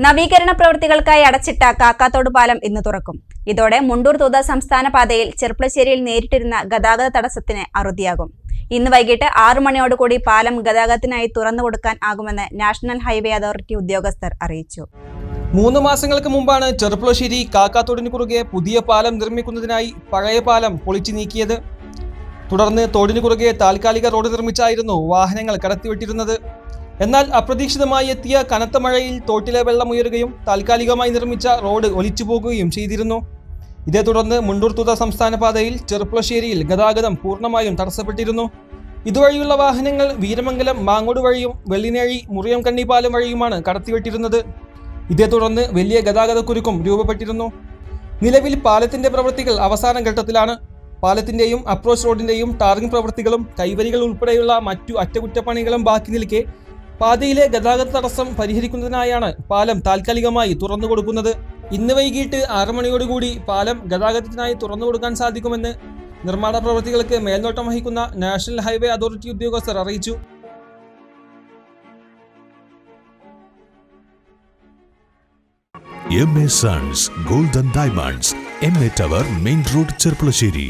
നവീകരണ പ്രവൃത്തികൾക്കായി അടച്ചിട്ട കാക്കാത്തോട് പാലം ഇന്ന് തുറക്കും. ഇതോടെ മുണ്ടൂർ തുത സംസ്ഥാന പാതയിൽ ചെർപ്പളശ്ശേരിയിൽ നേരിട്ടിരുന്ന ഗതാഗത തടസ്സത്തിന് അറുതിയാകും. ഇന്ന് വൈകിട്ട് ആറു മണിയോടുകൂടി പാലം ഗതാഗതത്തിനായി തുറന്നു കൊടുക്കാൻ ആകുമെന്ന് നാഷണൽ ഹൈവേ അതോറിറ്റി ഉദ്യോഗസ്ഥർ അറിയിച്ചു. മൂന്ന് മാസങ്ങൾക്ക് മുമ്പാണ് ചെറുപ്പുളശ്ശേരി കാക്കാത്തോടിന് കുറുകെ പുതിയ പാലം നിർമ്മിക്കുന്നതിനായി പഴയ പാലം പൊളിച്ചു നീക്കിയത്. തുടർന്ന് തോടിനു കുറുകെ താൽക്കാലിക റോഡ് നിർമ്മിച്ചായിരുന്നു വാഹനങ്ങൾ കടത്തിവിട്ടിരുന്നത്. എന്നാൽ അപ്രതീക്ഷിതമായി എത്തിയ കനത്ത മഴയിൽ തോട്ടിലെ വെള്ളം ഉയരുകയും താൽക്കാലികമായി നിർമ്മിച്ച റോഡ് ഒലിച്ചു പോകുകയും ചെയ്തിരുന്നു. ഇതേ തുടർന്ന് മുണ്ടൂർ തുത സംസ്ഥാന പാതയിൽ ചെറുപ്പുളശ്ശേരിയിൽ ഗതാഗതം പൂർണമായും തടസ്സപ്പെട്ടിരുന്നു. ഇതുവഴിയുള്ള വാഹനങ്ങൾ വീരമംഗലം മാങ്ങോട് വഴിയും വെള്ളിനേഴി മുറിയം കണ്ണിപ്പാലം വഴിയുമാണ് കടത്തിവിട്ടിരുന്നത്. ഇതേ തുടർന്ന് വലിയ ഗതാഗതക്കുരുക്കും രൂപപ്പെട്ടിരുന്നു. നിലവിൽ പാലത്തിന്റെ പ്രവൃത്തികൾ അവസാന ഘട്ടത്തിലാണ്. പാലത്തിന്റെയും അപ്രോച്ച് റോഡിന്റെയും ടാറിംഗ് പ്രവൃത്തികളും കൈവരികൾ ഉൾപ്പെടെയുള്ള മറ്റു അറ്റകുറ്റപ്പണികളും ബാക്കി നിൽക്കെ പാതയിലെ ഗതാഗത തടസ്സം പരിഹരിക്കുന്നതിനായാണ് പാലം താൽക്കാലികമായി തുറന്നു കൊടുക്കുന്നത്. ഇന്ന് വൈകിട്ട് ആറുമണിയോടുകൂടി പാലം ഗതാഗതത്തിനായി തുറന്നു കൊടുക്കാൻ സാധിക്കുമെന്ന് നിർമ്മാണ പ്രവൃത്തികൾക്ക് മേൽനോട്ടം വഹിക്കുന്ന നാഷണൽ ഹൈവേ അതോറിറ്റി ഉദ്യോഗസ്ഥർ അറിയിച്ചു. M A sons golden diamonds M A tower main road Cherpulassery.